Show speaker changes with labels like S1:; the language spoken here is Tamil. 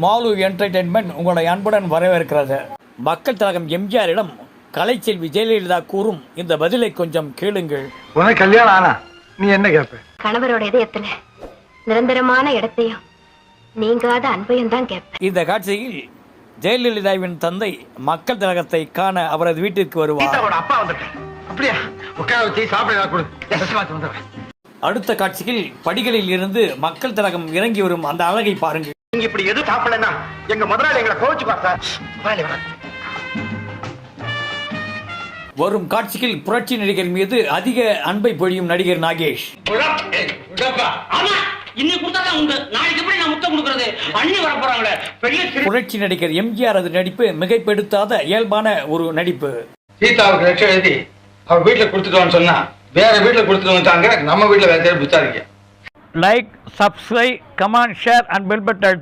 S1: மாலு என்டர்டெயின்மெண்ட் உங்களை அன்புடன் வரவேற்கிறது. மக்கள் திலகம் எம்ஜிஆரிடம் கலைச்செல்வி ஜெயலலிதா கூறும் இந்த பதிலை கொஞ்சம் கேளுங்கள்.
S2: உனக்கு கல்யாணம் ஆனா நீ என்ன கேப்ப?
S3: கணவரோட இதயத்துல நிரந்தரமான இடத்தையும் நீங்காத அன்பையும் தான் கேட்பேன்
S1: இந்த காட்சியில் ஜெயலலிதாவின் தந்தை மக்கள் திலகத்தை காண அவரது வீட்டிற்கு வருவார்.
S2: அப்பா வந்துட்டேன் அப்படியா? உட்கார வச்சு சாப்பிட
S1: அடுத்த காட்சியில் படிகளில் இருந்து மக்கள் திலகம் இறங்கி வரும் அந்த அழகை பாருங்கள்.
S2: நீங்க இப்படி எதுவும் சாப்பிடலன்னா எங்க முதலாளி எங்களை கோவிச்சு பார்த்தா முதலாளி வர
S1: வரும் காட்சியில் புரட்சி நடிகர் மீது அதிக அன்பை பொழியும் நடிகர் நாகேஷ்.
S4: ஆமா. இன்னைக்கு கொடுத்தாதான் உண்டு. நாளைக்கு எப்படி நான் முத்தம் கொடுக்கறது? அண்ணி வர போறாங்களே. பெரிய சிரி-
S1: புரட்சி நடிகர் எம்ஜிஆரது நடிப்பு மிகைப்படுத்தாத இயல்பான ஒரு நடிப்பு.
S2: சீதாவுக்கு லட்சம் எழுதி அவ வீட்டுல கொடுத்துட்டோம்னு சொன்னா வேற வீட்டுல கொடுத்துட்டு நம்ம வீட்டுல வேற
S1: like subscribe comment share and bell button